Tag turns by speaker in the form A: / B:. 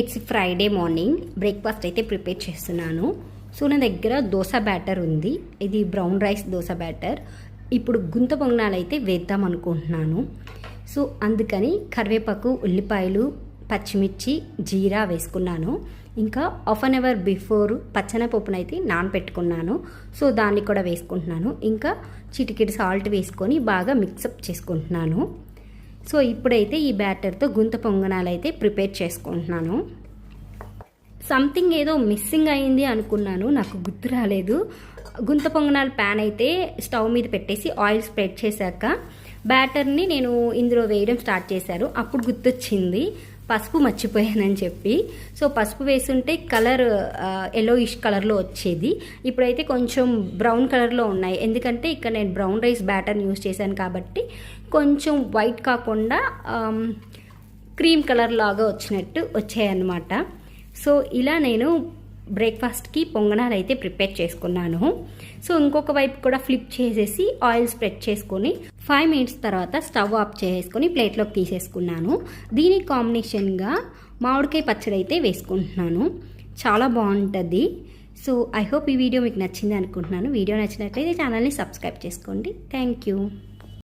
A: It's Friday morning breakfast అయితే prepare చేస్తున్నాను. So నా దగ్గర దోశ బ్యాటర్ ఉంది. ఇది బ్రౌన్ రైస్ దోశ బ్యాటర్. ఇప్పుడు గుంత పొంగనాలు అయితే వేద్దాం అనుకుంటున్నాను. సో అందుకని కరివేపాకు ఉల్లిపాయలు పచ్చిమిర్చి జీరా వేసుకున్నాను. ఇంకా హాఫ్ అన్ అవర్ బిఫోర్ పచ్చనపప్పునైతే నానబెట్టుకున్నాను సో దాన్ని కూడా వేసుకుంటున్నాను. ఇంకా చిటికెడు సాల్ట్ వేసుకొని బాగా మిక్సప్ చేసుకుంటున్నాను. సో ఇప్పుడైతే ఈ బ్యాటర్తో గుంత పొంగనాలు అయితే ప్రిపేర్ చేసుకుంటున్నాను. సంథింగ్ ఏదో మిస్సింగ్ అయింది అనుకున్నాను నాకు గుర్తు రాలేదు. గుంత పొంగనాల ప్యాన్ అయితే స్టవ్ మీద పెట్టేసి ఆయిల్ స్ప్రెడ్ చేశాక బ్యాటర్ని నేను ఇందులో వేయడం స్టార్ట్ చేశారు. అప్పుడు గుర్తొచ్చింది. పసుపు మర్చిపోయానని చెప్పి. సో పసుపు వేసుంటే కలర్ ఎల్లోయిష్ కలర్లో వచ్చేది. ఇప్పుడైతే కొంచెం బ్రౌన్ కలర్లో ఉన్నాయి. ఎందుకంటే ఇక్కడ నేను బ్రౌన్ రైస్ బ్యాటర్ని యూస్ చేశాను కాబట్టి కొంచెం వైట్ కాకుండా క్రీమ్ కలర్ లాగా వచ్చినట్టు వచ్చాయన్నమాట. సో ఇలా నేను బ్రేక్ఫాస్ట్కి పొంగనాలు అయితే ప్రిపేర్ చేసుకున్నాను. సో ఇంకొక వైపు కూడా ఫ్లిప్ చేసేసి ఆయిల్ స్ప్రెడ్ చేసుకొని ఫైవ్ మినిట్స్ తర్వాత స్టవ్ ఆఫ్ చేసుకొని ప్లేట్లోకి తీసేసుకున్నాను. దీని కాంబినేషన్గా మామిడికాయ పచ్చడి అయితే వేసుకుంటున్నాను. చాలా బాగుంటుంది. సో ఐ హోప్ ఈ వీడియో మీకు నచ్చింది అనుకుంటున్నాను. వీడియో నచ్చినట్లయితే ఛానల్ని సబ్స్క్రైబ్ చేసుకోండి. Thank you.